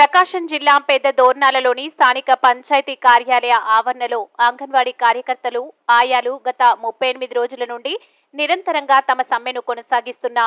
ప్రకాశం జిల్లా పెద్ద దోర్నాలలోని స్థానిక పంచాయతీ కార్యాలయ ఆవరణలో అంగన్వాడీ కార్యకర్తలు ఆయాలు గత ముప్పై ఎనిమిది రోజుల నుండి నిరంతరంగా తమ సమ్మెను కొనసాగిస్తున్న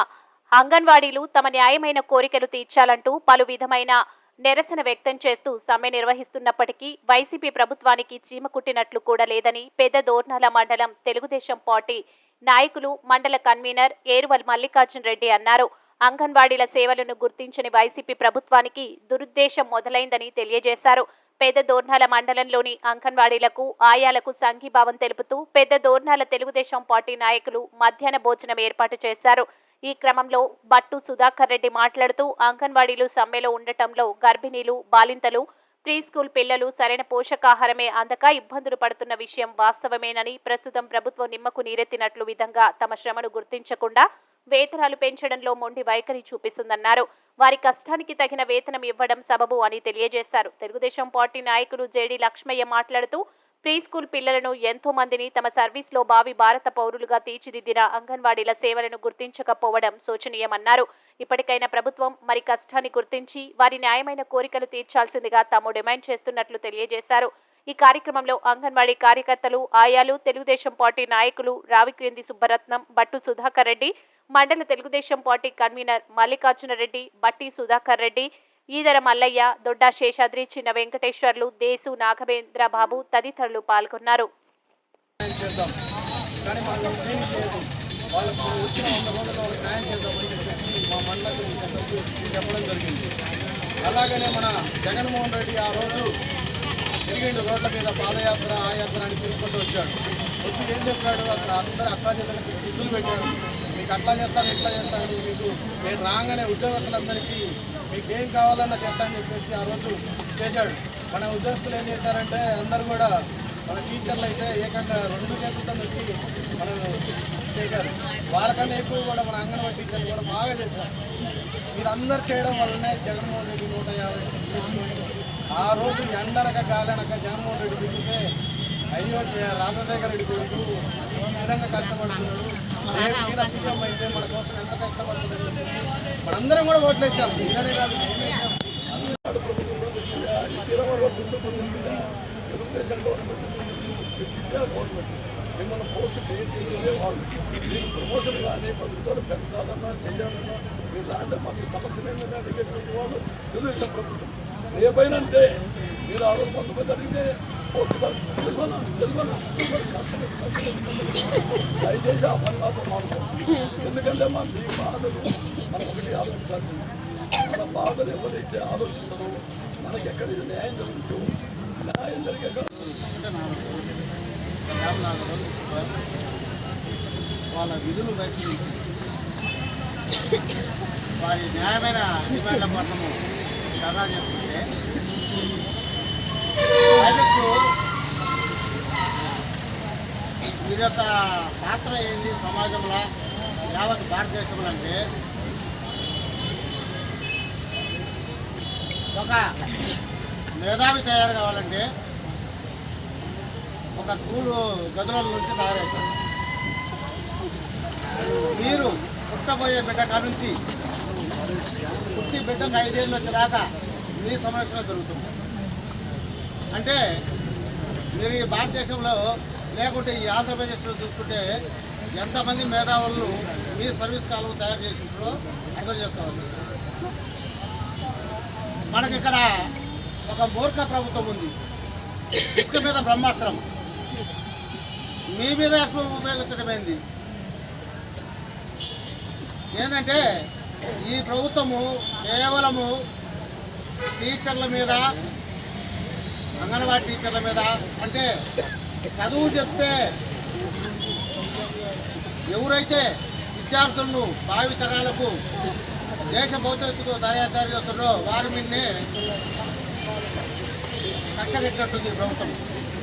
అంగన్వాడీలు తమ న్యాయమైన కోరికలు తీర్చాలంటూ పలు విధమైన నిరసన వ్యక్తం చేస్తూ సమ్మె నిర్వహిస్తున్నప్పటికీ వైసీపీ ప్రభుత్వానికి చీమ కుట్టినట్లు కూడా లేదని పెద్ద దోర్నాల మండలం తెలుగుదేశం పార్టీ నాయకులు మండల కన్వీనర్ ఏరువల్ మల్లికార్జున్ రెడ్డి అన్నారు. అంగన్వాడీల సేవలను గుర్తించని వైసీపీ ప్రభుత్వానికి దురుద్దేశం మొదలైందని తెలియజేశారు. పెద్ద దోర్నాల మండలంలోని అంగన్వాడీలకు ఆయాలకు సంఘీభావం తెలుపుతూ పెద్ద దోర్నాల తెలుగుదేశం పార్టీ నాయకులు మధ్యాహ్న భోజనం ఏర్పాటు చేశారు. ఈ క్రమంలో బట్టు సుధాకర్ రెడ్డి మాట్లాడుతూ అంగన్వాడీలు సమ్మెలో ఉండటంలో గర్భిణీలు బాలింతలు ప్రీ స్కూల్ పిల్లలు సరైన పోషకాహారమే అందక ఇబ్బందులు పడుతున్న విషయం వాస్తవమేనని ప్రస్తుతం ప్రభుత్వం నిమ్మకు నీరెత్తినట్లు విధంగా తమ శ్రమను గుర్తించకుండా వేతనాలు పెంచడంలో మొండి వైఖరి చూపిస్తుందన్నారు. వారి కష్టానికి తగిన వేతనం ఇవ్వడం సబబు అని తెలియజేశారు. తెలుగుదేశం పార్టీ నాయకులు జేడి లక్ష్మయ్య మాట్లాడుతూ ప్రీ స్కూల్ పిల్లలను ఎంతో మందిని తమ సర్వీస్లో భావి భారత పౌరులుగా తీర్చిదిద్దిన అంగన్వాడీల సేవలను గుర్తించకపోవడం శోచనీయమన్నారు. ఇప్పటికైనా ప్రభుత్వం మరి కష్టాన్ని గుర్తించి వారి న్యాయమైన కోరికలు తీర్చాల్సిందిగా తాము డిమాండ్ చేస్తున్నట్లు తెలియజేశారు. ఈ కార్యక్రమంలో అంగన్వాడీ కార్యకర్తలు ఆయాలు తెలుగుదేశం పార్టీ నాయకులు రావిక్రింది సుబ్బరత్నం బట్టు సుధాకర్ రెడ్డి మండల తెలుగుదేశం పార్టీ కన్వీనర్ మల్లికార్జున రెడ్డి బట్టి సుధాకర్ రెడ్డి ఈదర మల్లయ్య దొడ్డ శేషాద్రి చిన్న వెంకటేశ్వర్లు దేశు నాగవేంద్ర బాబు తదితరులు పాల్గొన్నారు. అలాగనే మన జగన్మోహన్ రెడ్డి ఆ రోజు తిరిగిండు రోడ్ల మీద పాదయాత్ర ఆ యాత్ర అని తిరుగుకుంటూ వచ్చాడు. వచ్చి ఏం చెప్పాడు? అక్కడ అందరూ అక్కా సిద్ధులు పెట్టారు. మీకు అట్లా చేస్తాను ఇట్లా చేస్తాను మీకు నేను రాగానే ఉద్యోగస్తులందరికీ మీకు ఏం కావాలన్నా చేస్తానని చెప్పేసి ఆ రోజు చేశాడు. మన ఉద్యోగస్తులు ఏం చేశారంటే అందరూ కూడా మన టీచర్లు అయితే ఏకంగా రెండు చేతులతో నొక్కి మనం చేశారు. వాళ్ళకన్నా ఎక్కువ కూడా మన అంగన్వాడీ టీచర్లు కూడా బాగా చేశారు. మీరందరూ చేయడం వల్లనే జగన్మోహన్ రెడ్డి నూట యాభై ఆ రోజు ఎండనక కాలనక జగన్మోహన్ రెడ్డి దిగితే అయ్యో రాజశేఖర రెడ్డి కొడుకు ఈ విధంగా కష్టపడుతున్నాడు. సీఎం అయితే మన కోసం ఎంత కష్టపడుతుందని మనందరం కూడా ఓట్లేసాం. ఈయననే కాదు వేసాం మిమ్మల్ని పోస్ట్ క్రియేట్ చేసేదే వాళ్ళు మీకు ప్రమోషన్ కానీ పద్ధతులు పెంచాలన్నా చేయాలన్నా మీరు రాంటే మాకు సమస్యలు ఏంటంటే అడిగేటువంటి వాళ్ళు తెలుగుదేశం ప్రభుత్వం మీరు ఆ రోజు కొంతమంది అడిగితే దయచేసి ఆ పని మాత్రం మానుకోండి ఎందుకంటే మా మీ బాధలు మనం ఒకటి ఆలోచించాల్సింది మన బాధలు ఎవరైతే ఆలోచిస్తారో మనకి ఎక్కడ న్యాయం జరుగుతుందో న్యాయం జరిగే వాళ్ళ విధులు వైఖరించి వారి న్యాయమైన డిమాండ్ల కోసము ధర్నా చేస్తుంటే వాళ్ళకు వీరి యొక్క పాత్ర ఏంది సమాజంలో యావత్ భారతదేశంలో అంటే ఒక మేధావి తయారు కావాలంటే ఒక స్కూలు గదుల నుంచి తయారవుతారు. మీరు పుట్టబోయే బిడ్డ కాడ నుంచి పుట్టి బిడ్డకు ఐదేళ్ళు వచ్చేదాకా మీ సంరక్షణ పెరుగుతుంది. అంటే మీరు ఈ భారతదేశంలో లేకుంటే ఈ ఆంధ్రప్రదేశ్లో చూసుకుంటే ఎంతమంది మేధావులు మీ సర్వీస్ కాలం తయారు చేసింటారో అర్థం చేసుకోవాలి. మనకి ఇక్కడ ఒక మూర్ఖ ప్రభుత్వం ఉంది. ఇసుక మీద బ్రహ్మాస్త్రం. మీ మీద అసలు ఉపయోగించడమైంది ఏంటంటే ఈ ప్రభుత్వము కేవలము టీచర్ల మీద అంగన్వాడీ టీచర్ల మీద అంటే చదువు చెప్తే ఎవరైతే విద్యార్థులను భావి తరాలకు దేశ భవిష్యత్తుకు తయారు చేస్తున్నారో వారి మీదనే కక్ష ప్రభుత్వం.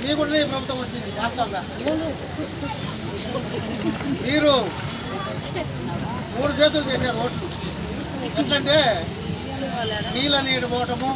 మీ కూడా ఈ ప్రభుత్వం వచ్చింది వాస్తవంగా. మీరు మూడు చేతులు చేశారు ఓట్లు. ఎట్లంటే నీళ్ళ నీరు పోవటము